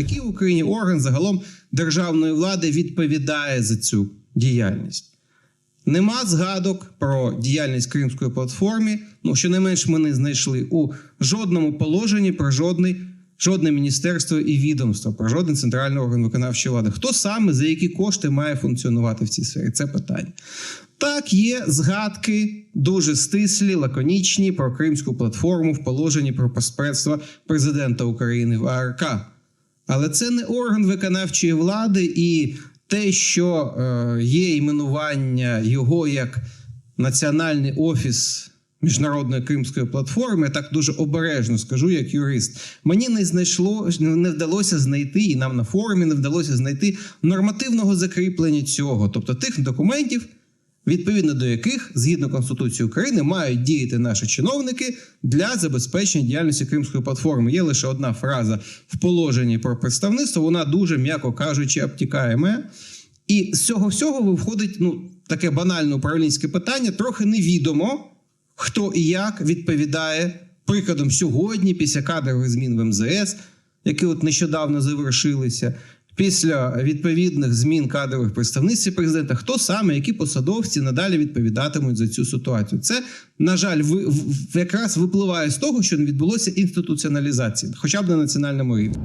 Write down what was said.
Який в Україні орган загалом державної влади відповідає за цю діяльність? Нема згадок про діяльність Кримської платформи. Ну, щонайменш ми не знайшли у жодному положенні про жодний, жодне міністерство і відомство, про жоден центральний орган виконавчої влади. Хто саме за які кошти має функціонувати в цій сфері? Це питання. Так, є згадки дуже стислі, лаконічні про Кримську платформу в положенні про посередство президента України в АРК. Але це не орган виконавчої влади, і те, що е, є іменування його як Національний офіс міжнародної кримської платформи, так дуже обережно скажу, як юрист. Мені не знайшло, не вдалося знайти, і нам на форумі не вдалося знайти нормативного закріплення цього, тобто тих документів, відповідно до яких, згідно Конституції України, мають діяти наші чиновники для забезпечення діяльності Кримської платформи. Є лише одна фраза в положенні про представництво. Вона дуже, м'яко кажучи, обтікаємо. І з цього всього виходить ну, таке банальне управлінське питання. Трохи невідомо, хто і як відповідає прикладом сьогодні, після кадрових змін в МЗС, які от нещодавно завершилися. Після відповідних змін кадрових представництв президента, хто саме, які посадовці надалі відповідатимуть за цю ситуацію? Це на жаль, ви якраз випливає з того, що не відбулося інституціоналізації, хоча б на національному рівні.